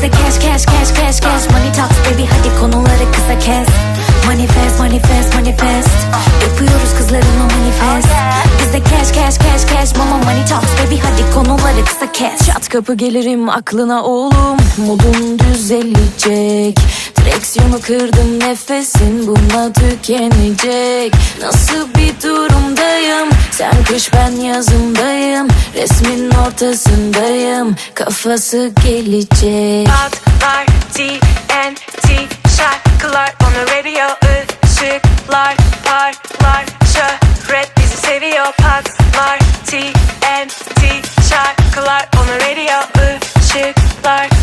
Bizde cash cash cash cash cash. Money talks baby hadi konuları kısa kes. Manifest manifest manifest. Yapıyoruz kızlarımla manifest. Bizde cash cash cash cash. Mama money talks baby hadi konuları kısa kes. Çat kapı gelirim aklına oğlum. Modun düzelecek. Direksiyonu kırdım nefesin bununla tükenecek. Nasıl yazımdayım Resmin ortasındayım. Kafası gelecek. Patlar TNT şarkılar. On the radio ışıklar parlar. Şöhret bizi seviyor patlar TNT şarkılar. On the radio ışıklar